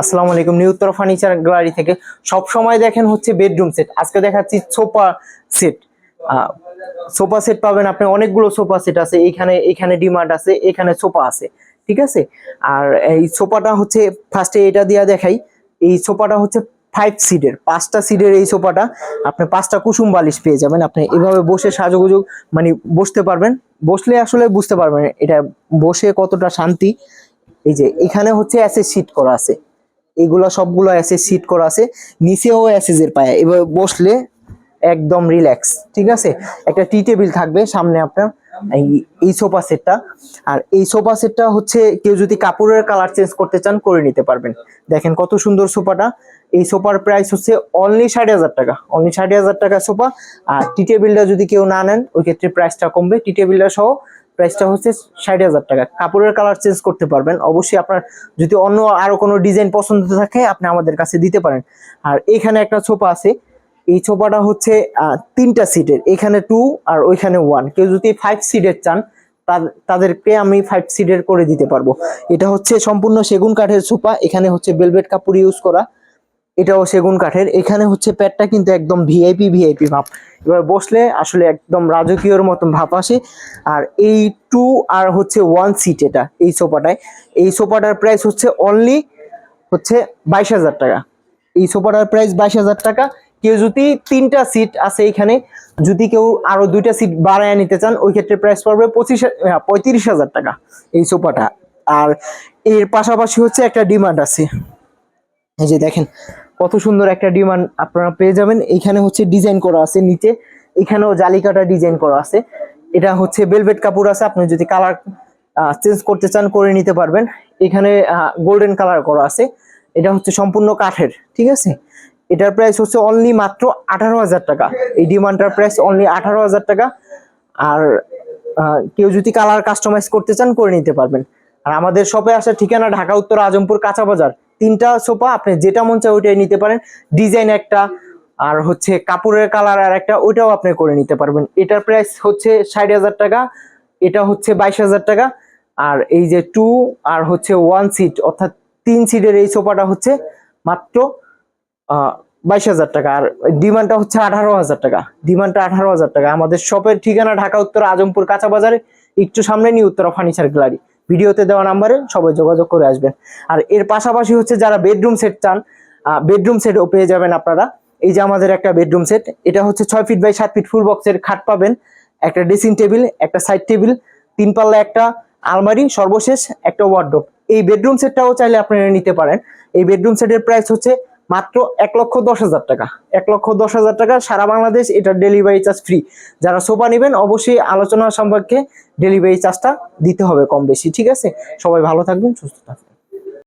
আসসালামু আলাইকুম। New Uttara furniture gallery থেকে সব সময় দেখেন হচ্ছে বেডরুম সেট আজকে দেখাচ্ছি সোফা সেট সোফা সেট পাবেন আপনি, অনেকগুলো সোফা সেট আছে। এইখানে এখানে ডিমান্ড আছে, এখানে সোফা আছে। ঠিক আছে? আর এই সোফাটা হচ্ছে ফার্স্টে এটা দিয়া দেখাই। এই সোফাটা হচ্ছে ফাইভ সিটের পাঁচটা সিটের এই সোফাটা আপনি পাঁচটা কুসুম বালিশ পেয়ে যাবেন। আপনি এভাবে বসে সাজুগুজু মানে বসতে পারবেন। বসলে আসলে বুঝতে পারবেন এটা বসে কতটা শান্তি। এই যে এখানে হচ্ছে অ্যাসেস সিট করা আছে। এগুলো সবগুলো অ্যাসেস সিট করা আছে। নিচেও অ্যাসেজের পায়ে। এবার বসলে একদম রিল্যাক্স ঠিক আছে? একটা টি টেবিল থাকবে সামনে আপনার, এই সোফা সেটটা আর এই সোফা সেটটা হচ্ছে কেউ যদি কাপড়ের কালার চেঞ্জ করতে চান, করে নিতে পারবেন। দেখেন কত সুন্দর সোফাটা এই সোফার প্রাইস হচ্ছে অনলি ষাট হাজার টাকা। অনলি ষাট হাজার টাকা সোফা আর টি টেবিলটা যদি কেউ না নেন, ওই ক্ষেত্রে প্রাইসটা কমবে। টি টেবিলটা সহ প্রাইসটা হচ্ছে ষাট হাজার টাকা। কাপড়ের কালার চেঞ্জ করতে পারবেন। অবশ্যই আপনার যদি অন্য আরও কোনো ডিজাইন পছন্দ থাকে, আপনি আমাদের কাছে দিতে পারেন। আর এখানে একটা সোফা আছে। এই সোফাটা হচ্ছে তিনটা সিটের এখানে টু আর ওইখানে ওয়ান কেউ যদি ফাইভ সিটের চান তাদেরকে আমি ফাইভ সিটের করে দিতে পারব। এটা হচ্ছে সম্পূর্ণ সেগুন কাঠের সোফা এখানে হচ্ছে বেলভেট কাপড় ইউজ করা। এটাও সেগুন কাঠের। এখানে হচ্ছে প্যাডটা কিন্তু একদম ভিআইপি ভিআইপি ভাব। এবার বসলে আসলে একদম রাজকীয়র মতন ভাব আসে। আর এই টু আর হচ্ছে ওয়ান সিট এটা, এই সোফাটায় এই সোফাটার প্রাইস হচ্ছে অনলি হচ্ছে বাইশ হাজার টাকা। এই সোফাটার প্রাইস বাইশ হাজার টাকা। কেউ যদি তিনটা সিট আছে এখানে, যদি কেউ আরও দুইটা সিট বাড়ায় নিতে চান, ওই ক্ষেত্রে প্রাইস পড়বে পঁচিশ হা- পঁয়ত্রিশ হাজার টাকা এই সোফাটা আর এর পাশাপাশি হচ্ছে একটা ডিমান্ড আছে। এই যে দেখেন, কত সুন্দর একটা ডিমান্ড আপনারা পেয়ে যাবেন। এইখানে হচ্ছে ডিজাইন করা আছে নিচে, এখানেও জালিকাটা ডিজাইন করা আছে। এটা হচ্ছে বেলভেট কাপড় আছে, আপনি যদি কালার চেঞ্জ করতে চান, করে নিতে পারবেন। এখানে গোল্ডেন কালার করা আছে। এটা হচ্ছে সম্পূর্ণ কাঠের, ঠিক আছে? এটার প্রাইস হচ্ছে অনলি মাত্র আঠারো হাজার টাকা। এই ডিমান্ডটার প্রাইস অনলি আঠারো হাজার টাকা। আর কেউ যদি কালার কাস্টমাইজ করতে চান, করে নিতে পারবেন। আর আমাদের শপে আসার ঠিকানা ঢাকা, উত্তর আজমপুর, কাঁচা বাজার। তিনটা সোফা আপনি যেটা মন চায় ওইটাই নিতে পারেন। ডিজাইন একটা, আর হচ্ছে কাপড়ের কালার আর একটা, ওইটাও আপনি করে নিতে পারবেন। এটার প্রাইস হচ্ছে ষাট হাজার টাকা, এটা হচ্ছে বাইশ হাজার টাকা। আর এই যে টু আর হচ্ছে ওয়ান সিট অর্থাৎ তিন সিটের এই সোফাটা হচ্ছে মাত্র বাইশ হাজার টাকা। আর ডিমান্ডটা হচ্ছে আঠারো হাজার টাকা। ডিমান্ডটা আঠারো হাজার টাকা। আমাদের শপের ঠিকানা ঢাকা, উত্তর, আজমপুর, কাঁচা বাজারে, একটু সামনে নিয়ে উত্তরা ফার্নিচার গ্যালারি ভিডিওতে দেওয়া নাম্বারে সবাই যোগাযোগ করে আসবেন। আর এর পাশাপাশি হচ্ছে যারা বেডরুম সেট চান বেডরুম সেটও পেয়ে যাবেন আপনারা। এই যে আমাদের একটা বেডরুম সেট এটা হচ্ছে ছয় ফিট বাই সাত ফিট ফুল বক্সের খাট পাবেন। একটা ড্রেসিং টেবিল একটা সাইড টেবিল তিন পাল্লা একটা আলমারি, সর্বশেষ একটা ওয়ার্ডরোব এই বেডরুম সেটটাও চাইলে আপনারা নিতে পারেন। এই বেডরুম সেটের প্রাইস হচ্ছে মাত্র এক লক্ষ দশ হাজার টাকা। এক লক্ষ দশ হাজার টাকা সারা বাংলাদেশ এটা ডেলিভারি চার্জ ফ্রি যারা সোফা নেবেন, অবশ্যই আলোচনা সম্পর্কে ডেলিভারি চার্জটা দিতে হবে কম বেশি, ঠিক আছে? সবাই ভালো থাকবেন, সুস্থ থাকবেন।